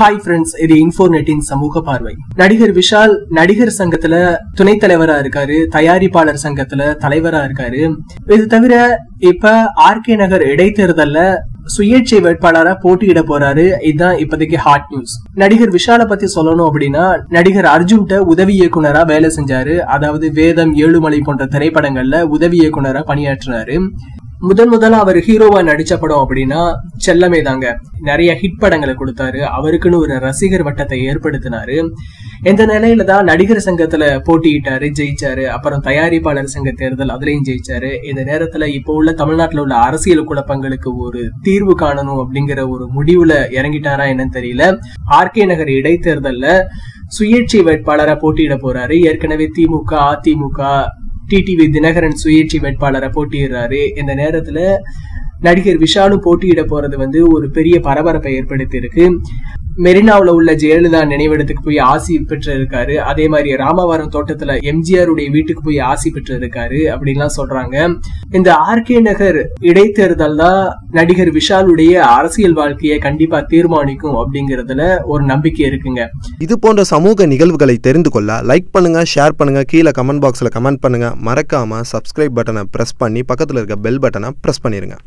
Hi friends இது இன்ஃபோர்நெட்டின் சமூக பார்வை. நடிகர் விஷால் நடிகர் சங்கத்துல துணைத் தலைவரா இருக்காரு தயாரிப்பாளர் சங்கத்துல தலைவரா இருக்காரு. இது தவிர இப்ப ஆர்கே நகர் இடைத்தேர்தல்ல சுயேட்சை வேட்பாளரா போட்டியிட போறாரு. இதுதான் இப்போதைக்கு ஹாட் நியூஸ் நடிகர் விஷால பத்தி சொல்லணும் அப்படின்னா நடிகர் அர்ஜுன்கிட்ட உதவி இயக்குனரா வேலை செஞ்சாரு. அதாவது வேதம் ஏழுமலை போன்ற திரைப்படங்கள்ல உதவி இயக்குனரா பணியாற்றினாரு. முதன் முதல்ல அவர் ஹீரோவா நடிச்ச படம் அப்படின்னா செல்லமே தாங்க நிறைய ஹிட் படங்களை கொடுத்தாரு. அவருக்குன்னு ஒரு ரசிகர் வட்டத்தை ஏற்படுத்தினாரு. இந்த நிலையில தான் நடிகர் சங்கத்துல போட்டியிட்டாரு ஜெயிச்சாரு அப்புறம் தயாரிப்பாளர் சங்க தேர்தல் அதுலயும் ஜெயிச்சாரு. இந்த நேரத்துல இப்போ உள்ள தமிழ்நாட்டுல உள்ள அரசியல் குழப்பங்களுக்கு ஒரு தீர்வு காணணும் அப்படிங்கிற ஒரு முடிவுல இறங்கிட்டாரா என்னன்னு தெரியல. ஆர்கே நகர் இடைத்தேர்தல்ல சுயேட்சை வேட்பாளரா போட்டியிட போறாரு. ஏற்கனவே திமுக அதிமுக டிடிவி தினகரன் சுயேட்சை வேட்பாளரை போட்டியிடுறாரு. இந்த நேரத்துல நடிகர் விஷாலும் போட்டியிட போறது வந்து ஒரு பெரிய பரபரப்பை ஏற்படுத்தி இருக்கு மெரினாவில் உள்ள ஜெயலலிதா நினைவிடத்துக்கு போய் ஆசி பெற்று இருக்காரு அதே மாதிரி ராமவரம் தோட்டத்துல எம்ஜிஆருடைய வீட்டுக்கு போய் ஆசி பெற்று இருக்காரு அப்படின்லாம் சொல்றாங்க. இந்த ஆர்கே நகர் இடைத்தேர்தல் தான் நடிகர் விஷாலுடைய அரசியல் வாழ்க்கையை கண்டிப்பா தீர்மானிக்கும் அப்படிங்கறதுல ஒரு நம்பிக்கை இருக்குங்க. இது போன்ற சமூக நிகழ்வுகளை தெரிந்து கொள்ள லைக் பண்ணுங்க ஷேர் பண்ணுங்க கீழே கமெண்ட் பாக்ஸில் கமெண்ட் பண்ணுங்க. மறக்காம சப்ஸ்கிரைப் பட்டனை ப்ரெஸ் பண்ணி பக்கத்தில் இருக்க பெல் பட்டனை ப்ரெஸ் பண்ணிருங்க.